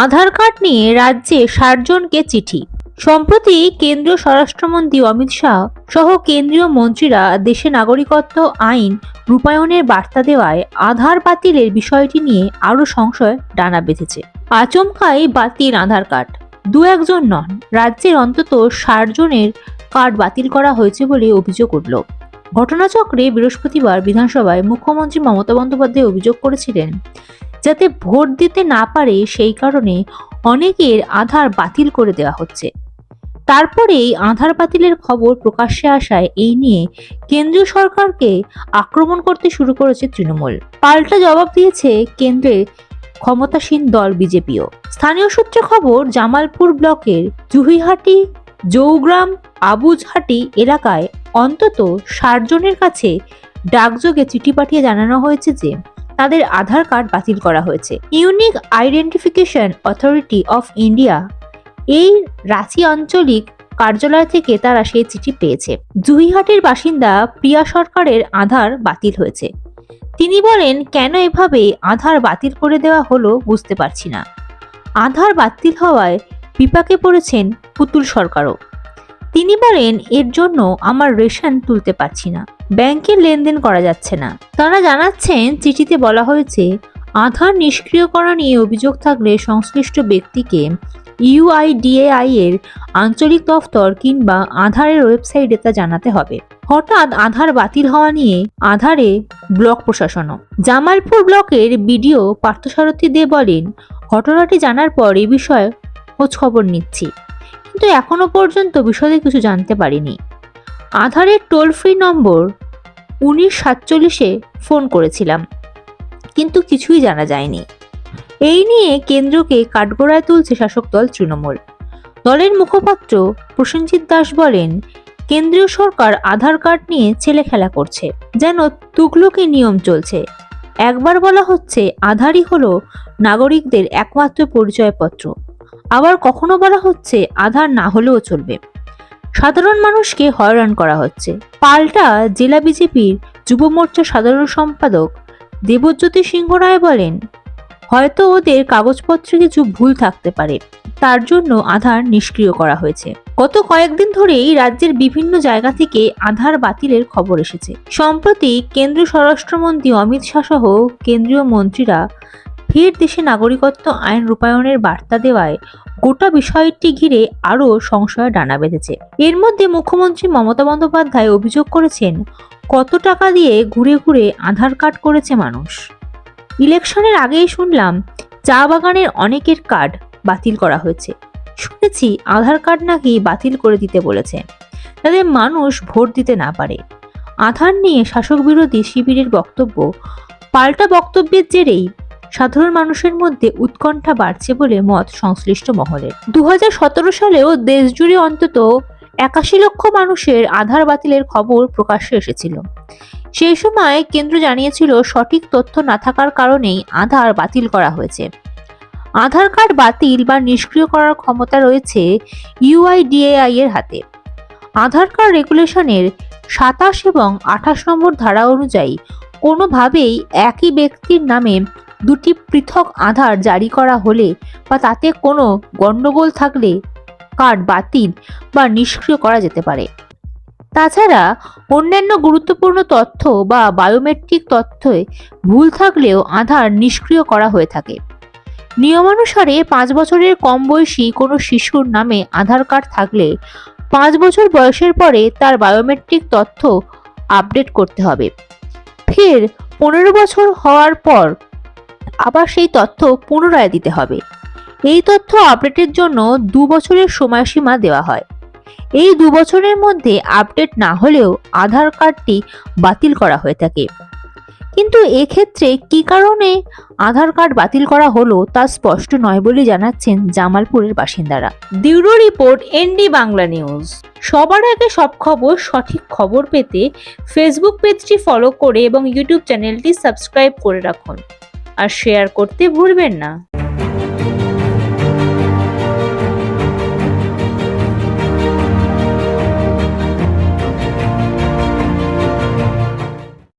আধার card নিয়ে রাজ্যে ষাট জনকে চিঠি। সম্প্রতি কেন্দ্রীয় স্বরাষ্ট্রমন্ত্রী অমিত শাহ সহ কেন্দ্রীয় মন্ত্রীরা দেশে নাগরিকত্ব আইন রূপায়ণের বার্তা দেওয়ায় আধার বাতিলের বিষয়টি নিয়ে আরও সংশয় ডানা বেঁধেছে। আচমকাই বাতিল আধার কার্ড। দু একজন নন, রাজ্যের অন্তত ষাট জনের কার্ড বাতিল করা হয়েছে বলে অভিযোগ উঠল। ঘটনাচক্রে বৃহস্পতিবার বিধানসভায় মুখ্যমন্ত্রী মমতা বন্দ্যোপাধ্যায় অভিযোগ করেছিলেন যাতে ভোট দিতে না পারে সেই কারণে অনেকের আধার বাতিল করে দেওয়া হচ্ছে। তারপরেই আধার বাতিলের খবর প্রকাশ্যে আসায় এই নিয়ে কেন্দ্রীয় সরকারকে আক্রমণ করতে শুরু করেছে তৃণমূল। পাল্টা জবাব দিয়েছে কেন্দ্রের ক্ষমতাসীন দল বিজেপিও। স্থানীয় সূত্রে খবর, জামালপুর ব্লকের জুহিহাটি, জৌগ্রাম আবুজহাটি এলাকায় অন্তত ষাট জনের কাছে ডাকযোগে চিঠি পাঠিয়ে জানানো হয়েছে যে তাদের আধার কার্ড বাতিল করা হয়েছে। Unique identification authority of India এই রাঁচি আঞ্চলিক কার্যালয় থেকে তারা সেই চিঠি পেয়েছে। জুহিহাটের বাসিন্দা প্রিয়া সরকারের আধার বাতিল হয়েছে। তিনি বলেন, কেন এভাবে আধার বাতিল করে দেওয়া হলো বুঝতে পারছি না। আধার বাতিল হওয়ায় বিপাকে পড়েছেন পুতুল সরকারও। তিনি বলেন, এর জন্য আমার রেশন তুলতে পারছি না। ব্যাংকের লেনদেন করা যাচ্ছে না। তারা জানাচ্ছেন, চিঠিতে বলা হয়েছে, আধার নিষ্ক্রিয় করা নিয়ে অভিযোগ থাকলে সংশ্লিষ্ট ব্যক্তিকে ইউআইডিএআই এর আঞ্চলিক দফতর কিংবা আধারের ওয়েবসাইটে তা জানাতে হবে। হঠাৎ আধার বাতিল হওয়া নিয়ে আধারে ব্লক প্রশাসনও। জামালপুর ব্লকের বিডিও পার্থসারথী দে বলেন, ঘটনাটি জানার পর এ বিষয়ে খোঁজ খবর নিচ্ছি। কিন্তু এখনও পর্যন্ত বিষয়ে কিছু জানতে পারিনি। আধারের টোল ফ্রি নম্বর উনিশ সাতচল্লিশে ফোন করেছিলাম, কিন্তু কিছুই জানা যায়নি। এই নিয়ে কেন্দ্রকে কাঠগড়ায় তুলছে শাসক দল তৃণমূল। দলের মুখপাত্র প্রসেনজিৎ দাস বলেন, কেন্দ্রীয় সরকার আধার কার্ড নিয়ে ছেলে খেলা করছে, যেন তুগলকি নিয়ম চলছে। একবার বলা হচ্ছে, আধারই হলো নাগরিকদের একমাত্র পরিচয়পত্র। আবার কখনো বলা হচ্ছে আধার না হলেও চলবে। সাধারণ মানুষকে হয়রান করা হচ্ছে। পাল্টা জেলা বিজেপির যুব মোর্চা সাধারণ সম্পাদক দেবজ্যোতি সিংহ রায় বলেন, হয়তো ওদের কাগজপত্রে কিছু ভুল থাকতে পারে। তার জন্য আধার নিষ্ক্রিয় করা হয়েছে। গত কয়েকদিন ধরেই রাজ্যের বিভিন্ন জায়গা থেকে আধার বাতিলের খবর এসেছে। সম্প্রতি কেন্দ্রীয় স্বরাষ্ট্রমন্ত্রী অমিত শাহ সহ কেন্দ্রীয় মন্ত্রীরা ফের দেশে নাগরিকত্ব, আইন রূপায়ণের বার্তা দেওয়ায় গোটা বিষয়টি ঘিরে আরও সংশয় ডানা বেঁধেছে। এর মধ্যে মুখ্যমন্ত্রী মমতা বন্দ্যোপাধ্যায় অভিযোগ করেছেন, কত টাকা দিয়ে ঘুরে ঘুরে আধার কার্ড করেছে মানুষ? ইলেকশনের আগেই শুনলাম, চা বাগানের অনেকের কার্ড বাতিল করা হয়েছে। শুনেছি আধার কার্ড নাকি বাতিল করে দিতে বলেছে। যাতে মানুষ ভোট দিতে না পারে। আধার নিয়ে শাসক বিরোধী শিবিরের বক্তব্য, পাল্টা বক্তব্যের জেরেই সাধারণ মানুষের মধ্যে উৎকণ্ঠা বাড়ছে বলে মত সংশ্লিষ্ট মহলের। দু সালেও দেশজুড়ে অন্তত একাশি লক্ষ মানুষের আধার বাতিলের খবর প্রকাশ্যে এসেছিল। সেই সময় কেন্দ্র জানিয়েছিল, সঠিক তথ্য না থাকার কারণেই আধার বাতিল করা হয়েছে। আধার কার্ড বাতিল বা নিষ্ক্রিয় করার ক্ষমতা রয়েছে ইউআইডিএআই এর হাতে। আধার কার্ড রেগুলেশনের সাতাশ এবং আঠাশ নম্বর ধারা অনুযায়ী কোনোভাবেই একই ব্যক্তির নামে দুটি পৃথক আধার জারি করা হলে বা তাতে কোনো গণ্ডগোল থাকলে কার্ড বাতিল বা নিষ্ক্রিয় করা যেতে পারে। তাছাড়া অন্যান্য গুরুত্বপূর্ণ তথ্য বা বায়োমেট্রিক তথ্যে ভুল থাকলেও আধার নিষ্ক্রিয় করা হয়ে থাকে। নিয়মানুসারে পাঁচ বছরের কম বয়সী কোনো শিশুর নামে আধার কার্ড থাকলে পাঁচ বছর বয়সের পরে তার বায়োমেট্রিক তথ্য আপডেট করতে হবে। ফের পনেরো বছর হওয়ার পর আবার সেই তথ্য পুনরায় দিতে হবে। এই তথ্য আপডেটের জন্য দু বছরের সময়সীমা দেওয়া হয়। এই দু বছরের মধ্যে আপডেট না হলেও আধার কার্ডটি বাতিল করা হয়ে থাকে। কিন্তু এক্ষেত্রে কি কারণে আধার কার্ড বাতিল করা হলো তা স্পষ্ট নয় বলে জানাচ্ছেন জামালপুরের বাসিন্দারা। দিউরো রিপোর্ট এনডি বাংলা নিউজ। সবার আগে সব খবর, সঠিক খবর পেতে ফেসবুক পেজটি ফলো করে এবং ইউটিউব চ্যানেলটি সাবস্ক্রাইব করে রাখুন। আর শেয়ার করতে ভুলবেন না।